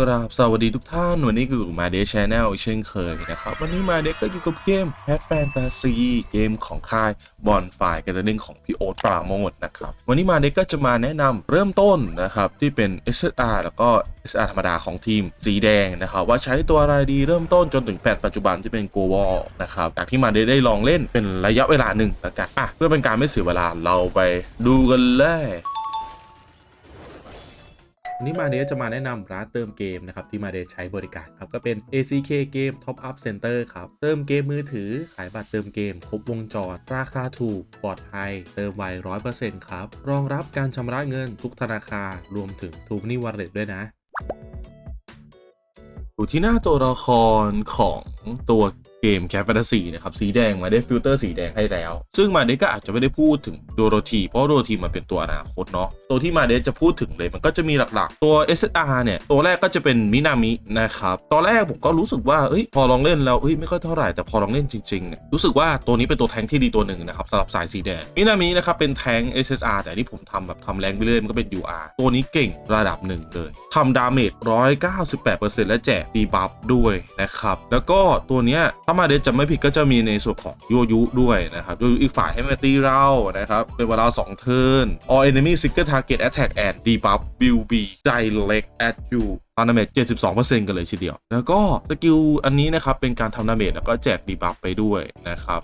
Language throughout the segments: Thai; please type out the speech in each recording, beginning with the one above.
กราบสวัสดีทุกท่านวันนี้ก็อมาเดชแนลเช่นเคยนะครับ วันนี้มาเดก็อยู่กับเกม Pet Fantasy เกมของค่ายบอลฝ่ายกันเรื่งของพี่โอ๊ตปราโมดนะครับวันนี้มาเดก็จะมาแนะนำเริ่มต้นนะครับที่เป็น SR แล้วก็ SR ธรรมดาของทีมสีแดงนะครับว่าใช้ตัวอะไรดีเริ่มต้นจนถึงแพทปัจจุบันที่เป็น g o w a l นะครับจากที่มาเดได้ลองเล่นเป็นระยะเวลาหนึ่งแล้วกันอะเพื่อเป็นการไม่เสียเวลาเราไปดูกันเลย วันนี้มาเดจะมาแนะนำร้านเติมเกมนะครับที่มาเดใช้บริการครับก็เป็น ACK Game Top Up Center ครับเติมเกมมือถือขายบัตรเติมเกม ครบวงจร ราคาถูกปลอดภัย เติมไว100%ครับรองรับการชำระเงินทุกธนาคารรวมถึงทูกนี่วอลเล็ตด้วยนะอยู่ที่หน้าตัวละครของตัว เกมแคปแฟนตาซีนะครับสีแดงมาได้ฟิลเตอร์สีแดงให้แล้ว ซึ่งมาเดก็อาจจะไม่ได้พูดถึงโดโรธีเพราะโดโรธีมันเป็นตัวอนาคตเนาะตัวที่มาเดจะพูดถึงเลยมันก็จะมีหลักๆ ตัว SR เนี่ย ตัวแรกก็จะเป็นมินามินะครับตอนแรกผมก็รู้สึกว่าเอ้ยพอลองเล่นแล้วเอ้ยไม่ค่อยเท่าไหร่แต่พอลองเล่นจริงๆเนี่ยรู้สึกว่าตัวนี้เป็นตัวแทงที่ดีตัวหนึ่งนะครับสำหรับสายสีแดงมินามินะครับเป็นแทง SSR แต่ที่ผมทำแบบทำแรงไปเรื่อยมันก็เป็น UR ตัวนี้เก่งระดับหนึ่งเลยทำดาเมจ198%และแจกดีบัฟด้วยนะครับแล้วก็ตัวเนี้ยถ้ามาเดจะไม่ผิดก็จะมีในส่วนของโยยุด้วยนะครับโยยุอีกฝ่ายให้มาตีเรานะครับ เป็นเวลา2เทิร์น all enemy single target attack and debuff will be direct at you ทำดาเมจ72%กันเลยทีเดียว แล้วก็สกิลอันนี้นะครับ เป็นการทำดาเมจแล้วก็แจกดีบัฟไปด้วยนะครับ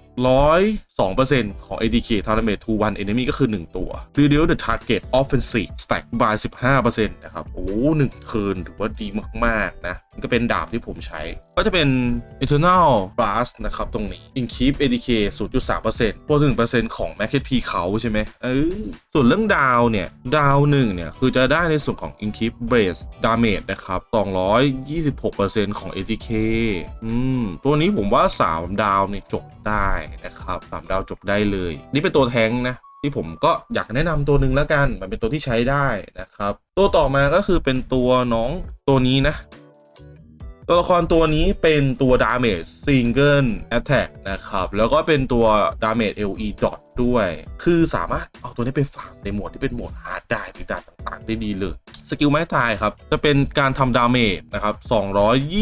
102%ของ ADK ทำดาเมจ to one enemy ก็คือ 1 ตัว reduce the target offensive stack by 15%นะครับ โอ้หนึ่งเทินถือว่าดีมาก ๆ นะนี่ก็เป็นดาบที่ผมใช้ ก็จะเป็น eternal blast นะครับ ตรงนี้ increase ADK 0.3%พวก1%ของ max HP เขาใช่ไหมเออส่วนเรื่องดาวเนี่ย ดาวหนึ่งเนี่ย คือจะได้ในส่วนของ increase base damage นะครับ226%ของ ATK อืม ตัวนี้ผมว่า 3 ดาวเนี่ยจบได้นะครับ 3 ดาวจบได้เลย นี่เป็นตัวแทงนะที่ผมก็อยากแนะนำตัวหนึ่งแล้วกัน มันเป็นตัวที่ใช้ได้นะครับ ตัวต่อมาก็คือเป็นตัวน้องตัวนี้นะ ตัวละครตัวนี้เป็นตัว Damage Single Attack นะครับ แล้วก็เป็นตัว Damage LE Dot ด้วย คือสามารถเอาตัวนี้ไปฝากในโหมดที่เป็นโหมดฮาร์ดได้หรือดาต่างๆ ได้ดีเลย สกิลไม้ตายครับ จะเป็นการทำดาเมจนะครับ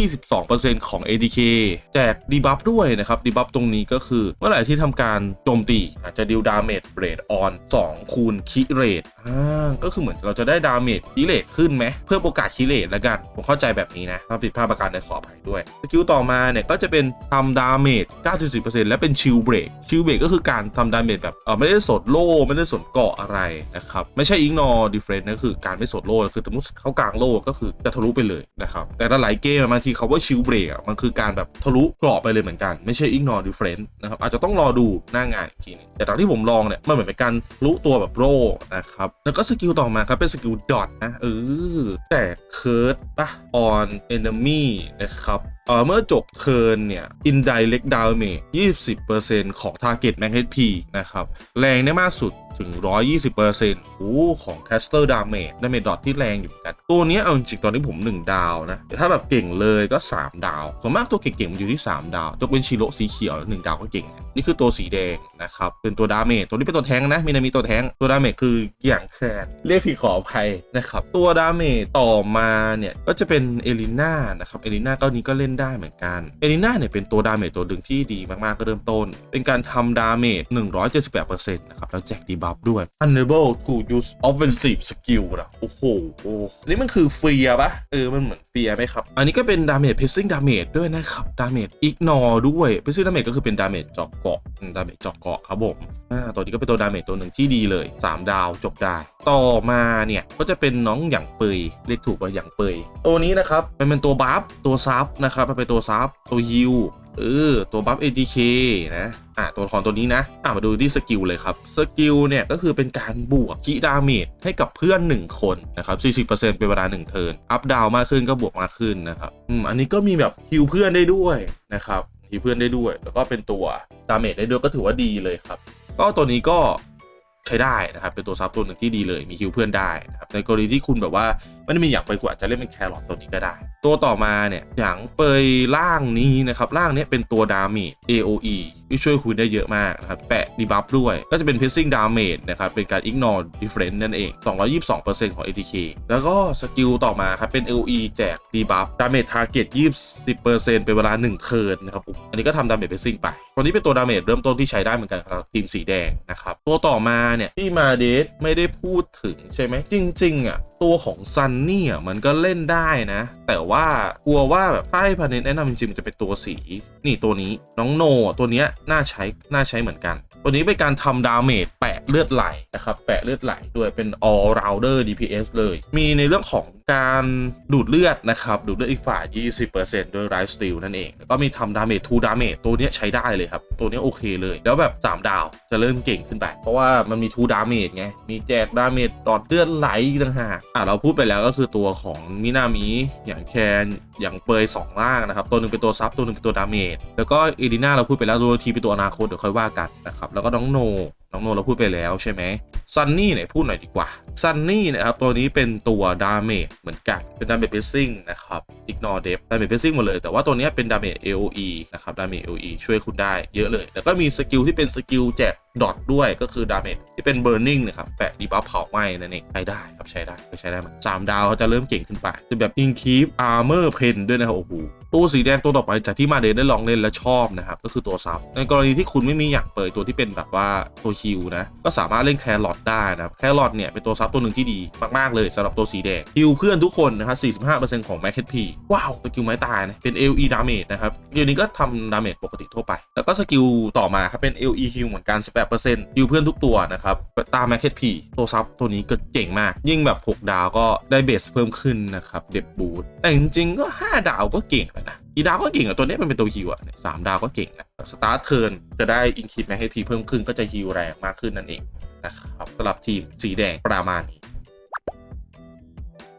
222%ของ ADK แจกดีบัฟด้วยนะครับ ดีบัฟตรงนี้ก็คือเมื่อไหร่ที่ทำการโจมตีอาจจะดิวดาเมจเรทออน2คูณคิเรทอ่าก็คือเหมือนเราจะได้ดาเมจคิเรทขึ้นไหม เพิ่มโอกาสคิเรทแล้วกัน ผมเข้าใจแบบนี้นะ ถ้าผิดพลาดประการใดขออภัยด้วย สกิลต่อมาเนี่ยก็จะเป็นทำดาเมจ94%และเป็นชิลเบรกชิลเบรกก็คือการทำดาเมจแบบเออไม่ได้สดโล่ไม่ได้สดเกาะอะไรนะครับ ไม่ใช่อิงนอร์ดิเฟรนต์นะคือการไม่สดโล่คือสมมติเขากลางโล่ก็คือจะทะลุไปเลยนะครับแต่ถ้าหลายเกมบางทีเขาว่าชิลเบรกอะมันคือการแบบทะลุเกราะไปเลยเหมือนกัน ไม่ใช่อิงนอร์ดิเฟรนต์นะครับอาจจะต้องรอดูหน้างานอีกทีนึงแต่ตอนที่ผมลองเนี่ยมันเหมือนเป็นการลุตัวแบบโล่นะครับแล้วก็สกิลต่อมาครับเป็นสกิลดอทนะเออแต่เคิร์ดปะ on enemy นมี่นะครับเอ่อเมื่อจบเทิร์นเนี่ย indirect damage 20%ของ target max HP นะครับแรงได้มากสุด ถึง 120%โอ้ของ caster damage damage dot ที่แรงอยู่เหมือนกัน ตัวนี้เอาจริงตอนนี้ผม 1 ดาวนะแต่ถ้าแบบเก่งเลยก็ 3 ดาว ส่วนมากตัวเก่งๆมันอยู่ที่ 3 ดาวตัวเป็นชิโร่สีเขียว1ดาวก็เก่ง นี่คือตัวสีแดงนะครับ เป็นตัวดาเมจตัวนี้เป็นตัวแทงนะ มีนามีตัวแทงตัวดาเมจคืออย่างแครนเรียกผิดขออภัยนะครับ ตัวดาเมจต่อมาเนี่ยก็จะเป็นเอลิน่านะครับเอลิน่าก็นี้ก็เล่นได้เหมือนกันเอลิน่าเนี่ยเป็นตัวดาเมจตัวดึงที่ดีมากๆก็เริ่มต้น เป็นการทำดาเมจ178%นะครับแล้วแจกดีบัฟด้วย unable to use offensive skill นะโอ้โหโอันนี้มันคือเฟียปะเออ มันเหมือนเฟียไหมครับ อันนี้ก็เป็นดาเมจ pressing damage ด้วยนะครับดาเมจ ignore ด้วย pressing damage ก็คือเป็นดาเมจเจาะเกาะดาเมจเจาะเกาะครับผมอ่าตัวนี้ก็เป็นตัวดาเมจตัวหนึ่งที่ดีเลย 3 ดาวจบได้ ต่อมาเนี่ยก็จะเป็นน้องอย่างเปยเรียกถูกว่าอย่างเปยตัวนี้นะครับมันเป็นตัวบัฟตัวซับนะครับมันเป็นตัวซับตัวฮิล เออตัวบัฟ ATK นะอะตัวละครตัวนี้นะอะมาดูที่สกิลเลยครับสกิลเนี่ยก็คือเป็นการบวกคีดาเมจให้กับเพื่อน 1 คนนะครับ40%เป็นเวลา1เทิร์นอัพดาวมากขึ้นก็บวกมากขึ้นนะครับอืมอันนี้ก็มีแบบฮิวเพื่อนได้ด้วยนะครับฮิวเพื่อนได้ด้วย แล้วก็เป็นตัวดาเมจได้ด้วยก็ถือว่าดีเลยครับก็ตัวนี้ก็ ใช้ได้นะครับ เป็นตัวซับตัวหนึ่งที่ดีเลย มีคิวเพื่อนได้นะครับ ในกรณีที่คุณแบบว่าไม่ได้มีอยากไปกว่าจจะเล่นเป็นแครอทตัวนี้ก็ได้ ตัวต่อมาเนี่ยหยางเปยล่างนี้นะครับล่างนี้เป็นตัวดาเมจ AOE ที่ช่วยคุณได้เยอะมากนะครับ แปะดีบัฟด้วย ก็จะเป็น Piercing Damage นะครับ เป็นการ Ignore Difference นั่นเอง 222%ของ ATK แล้วก็สกิลต่อมาครับ เป็น AOE แจกดีบัฟ Damage Target 20%เป็นเวลา 1 เทิร์นนะครับ อันนี้ก็ทำ Damage Piercing ไปตัวนี้เป็นตัวดาเมจเริ่มต้นที่ใช้ได้เหมือนกันครับทีมสีแดงนะครับ ตัวต่อมาเนี่ยที่มาเดสไม่ได้พูดถึงใช่ไหมจริง ๆอะ ตัวของซันนี่อะมันก็เล่นได้นะ แต่ว่ากลัวว่าแบบถ้าให้พานิชแนะนำจริงๆมันจะเป็นตัวสี นี่ตัวนี้น้องโนตัวเนี้ยน่าใช้ น่าใช้เหมือนกัน ตัวนี้เป็นการทำดาเมจแปะเลือดไหลนะครับแปะเลือดไหลด้วยเป็น all rounder DPS เลย มีในเรื่องของการดูดเลือดนะครับ ดูดเลือดอีกฝ่าย 20%ด้วย Rise Steel นั่นเองแล้วก็มีทำดาเมจ2ดาเมจตัวนี้ใช้ได้เลยครับ ตัวนี้โอเคเลย แล้วแบบ 3 ดาวจะเริ่มเก่งขึ้นไป เพราะว่ามันมี2ดาเมจไง มีแจกดาเมจตอดเลือดไหลต่างหากอะเราพูดไปแล้วก็คือตัวของมินามิอย่างแคนอย่างเปยสองล่างนะครับ ตัวหนึ่งเป็นตัวซับตัวหนึ่งเป็นตัวดาเมจแล้วก็เอดิน่าเราพูดไปแล้วตัวทีเป็นตัวอนาคตเดี๋ยวค่อยว่ากันนะครับแล้วก็น้องโน น้องโนเราพูดไปแล้วใช่ไหมซันนี่เนี่ยพูดหน่อยดีกว่าซันนี่นะครับตัวนี้เป็นตัวดาเมจเหมือนกันเป็นดาเมจเบสซิ่งนะครับอิกนอร์เดฟดาเมจเบสซิ่งหมดเลยแต่ว่าตัวนี้เป็นดาเมจ AOE นะครับดาเมจ AOE ช่วยคุณได้เยอะเลย แล้วก็มีสกิลที่เป็นสกิลแจกดอทด้วยก็คือดาเมจที่เป็นเบ r ร์นิงนะครับแปะดีบัฟเผาไหม้นั่นเองใช้ได้ครับใช้ได้ก็ใช้ได้มันสามดาวเขาจะเริ่มเก่งขึ้นไปคือแบบ increase armor pen ด้วยนะครับโอ้โห ตัวสีแดงตัวต่อไปจากที่มาเดนได้ลองเล่นและชอบนะครับก็คือตัวซับในกรณีที่คุณไม่มีอยากเปิดตัวที่เป็นแบบว่าตัวฮิวนะก็สามารถเล่นแครอทได้นะครับแครอทเนี่ยเป็นตัวซับตัวหนึ่งที่ดีมากๆเลยสำหรับตัวสีแดงฮิวเพื่อนทุกคนนะครับ45%ของแม็กเ p พีว้าวสกิลไม้ตายนะเป็น LE damage นะครับสกิลนี้ก็ทำดาเมจปกติทั่วไป แล้วก็สกิลต่อมาครับเป็น LE heal เหมือนกัน 18%ฮิวเพื่อนทุกตัวนะครับตามแม็กเ p พีตัวซับตัวนี้ก็เจ๋งมาก ยิ่งแบบ 6 ดาวก็ได้เบสเพิ่มขึ้นนะครับเด็บบูทแต่จริงๆก็ 5 ดาวก็เก่งนะอีดาวก็เก่งอะตัวนี้มันเป็นตัวฮิวอะสามดาวก็เก่งนะสตาร์เทิร์นจะได้อินคิดแมให้พีเพิ่มขึ้นก็จะฮิวแรงมากขึ้นนั่นเองนะครับสำหรับทีมสีแดงประมาณนี้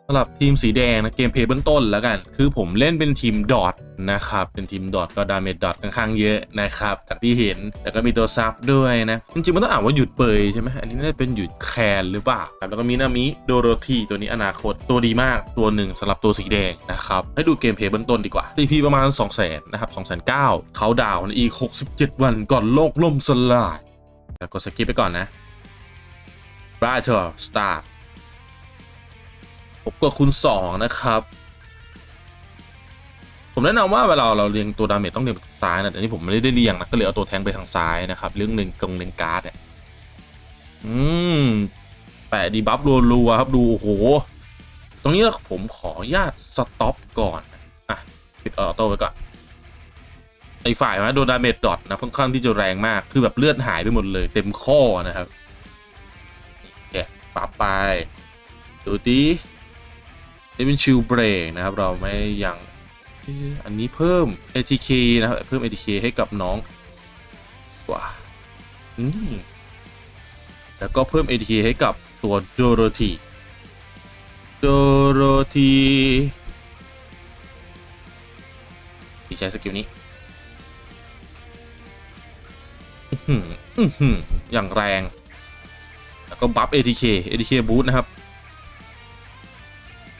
สำหรับทีมสีแดงนะเกมเพย์เบื้องต้นแล้วกัน คือผมเล่นเป็นทีมดอทนะครับ เป็นทีมดอทก็ดาเมจดอทค่อนข้างเยอะนะครับจากที่เห็นแล้วก็มีตัวซับด้วยนะจริงๆมันต้องอ่านว่าหยุดเปยใช่ไหมอันนี้น่าจะเป็นหยุดแคนหรือเปล่าครับแล้วก็มีนามิโดโรธีตัวนี้อนาคตตัวดีมากตัวหนึ่งสำหรับตัวสีแดงนะครับให้ดูเกมเพย์เบื้องต้นดีกว่า TP ประมาณ 2 0 0 0 0 0นะครับ2 0 0 0 0เขาดาวน์ในอีก 67 วันก่อนโลกล่มสลายแล้วกดสกิปไปก่อนนะ Battle Start ผมกดคูณ2นะครับ ผมแนะนำว่าเวลาเราเรียงตัวดาเมจต้องเรียงไปทางซ้ายนะแต่นี่ผมไม่ได้เรียงนะก็เลยเอาตัวแทงไปทางซ้ายนะครับ เรื่องหนึ่งกงเล่นการ์ดเนี่ยอืมแปะดีบัฟรัวๆครับดูโอ้โห ตรงนี้ผมขออนุญาตสต็อปก่อนอะปิดออโต้ไว้ก่อนไอ้ฝ่ายนะโดนดาเมจดอทนะค่อนข้างที่จะแรงมากคือแบบเลือดหายไปหมดเลย เต็มข้อนะครับแกะปรับไปดูดิ นี่เป็นชิลเบรกนะครับ เราไม่ยังอันนี้เพิ่ม ATK นะครับ เพิ่ม ATK ให้กับน้องว้าอืมแล้วก็เพิ่ม ATK ให้กับตัวโดโรธีโดโรธีที่ใช้สกิลนี้อื้อหืออื้อหืออย่างแรง แล้วก็บัฟ ATK ATK บูทนะครับ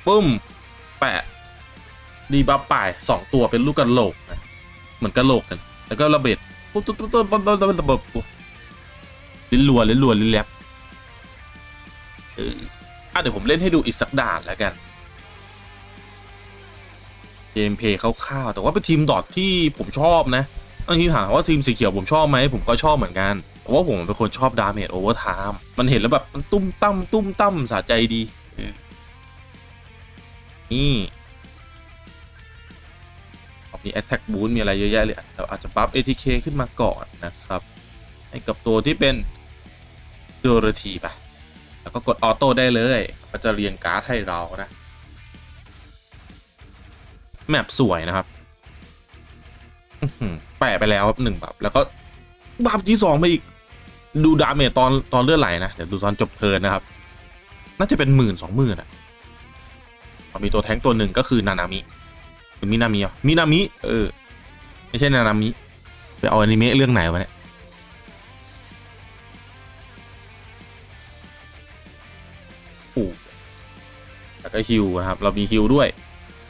ปุ้ม แปะดีบัฟป่ายสองตัวเป็นลูกกันโหลกเหมือนกันโหลกกันแล้วก็ระเบิดปุ๊บตุ๊บตุ๊บตุ๊บตุ๊บตุ๊บระเบิดปุ๊บลิ้นรัวลิ้นรัวลิ้นแลบเอออเดี๋ยวผมเล่นให้ดูอีกสักด่านแล้วกันเกมเพย์คร่าวๆแต่ว่าเป็นทีมดอทที่ผมชอบนะอันนี้ถามว่าทีมสีเขียวผมชอบไหมผมก็ชอบเหมือนกันเพราะว่าผมเป็นคนชอบดาเมจโอเวอร์ไทม์มันเห็นแล้วแบบมันตุ้มตั้มตุ้มตั้มสะใจดี นี่มี Attack Boost มีอะไรเยอะแยะเลยเราอาจจะบัฟ ATK ขึ้นมาก่อนนะครับ ให้กับตัวที่เป็นดูรทีไปแล้วก็กดออโต้ได้เลยมันจะเรียงการ์ดให้เรานะ แมปสวยนะครับแปะไปแล้วครับหนึ่งบับแล้วก็บับที่สองไปอีก ดูดาเมจตอนตอนเลือดไหลนะ เดี๋ยวดูตอนจบเทินนะครับ น่าจะเป็นหมื่นสองหมื่นอะ มีตัวแท้งตัวหนึ่งก็คือนานามิหรือมินามิอะมินามิเออ ไม่ใช่นานามิไปเอาอนิเมะเรื่องไหนวะเนี่ยโอ้แล้วก็ฮิวนะครับ เรามีฮิวด้วย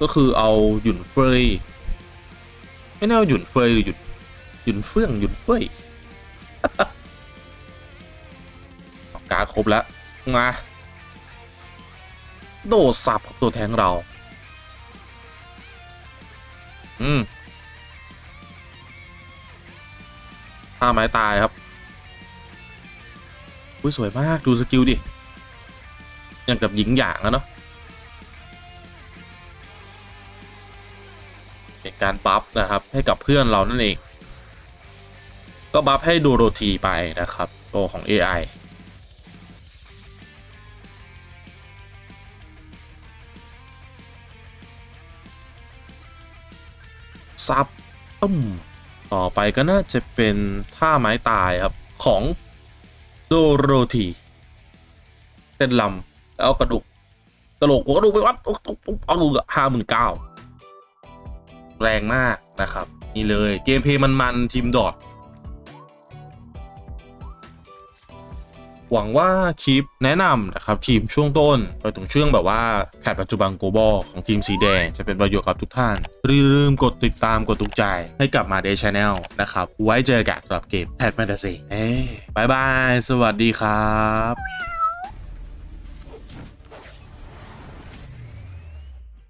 ก็คือเอาหยุนเฟยไม่แน่ว่าหยุนเฟยหรือหยุนหยุนเฟื่องหยุนเฟยการครบแล้วมา โดดสับกับตัวแทงเรา อืมท่าไม้ตายครับอุ้ยสวยมากดูสกิลดิอย่างกับหญิงหยางอะเนาะเป็นการบัฟนะครับ ให้กับเพื่อนเรานั่นเอง ก็บัฟให้โดโรธีไปนะครับ ตัวของ AI ซับต้มต่อไปก็น่าจะเป็นท่าไม้ตายครับของโดโรธีเต้นลำแล้วกระดูกกระโหลกหัวกระดูกไปวัดเอาเอาห้าหมื่นเก้าแรงมากนะครับ นี่เลยเกมเพย์มัน ๆ ทีมดอท หวังว่าคลิปแนะนำนะครับทีมช่วงต้นไปถึงช่วงแบบว่าแผนปัจจุบันโกบอลของทีมสีแดงจะเป็นประโยชน์กับทุกท่านรีลืมกดติดตามกดตุกใจให้กลับมาเดย์ชาแนลนะครับไว้เจอกันสำหรับเกมแพทแฟนตาซีเอ้บายบาย สวัสดีครับ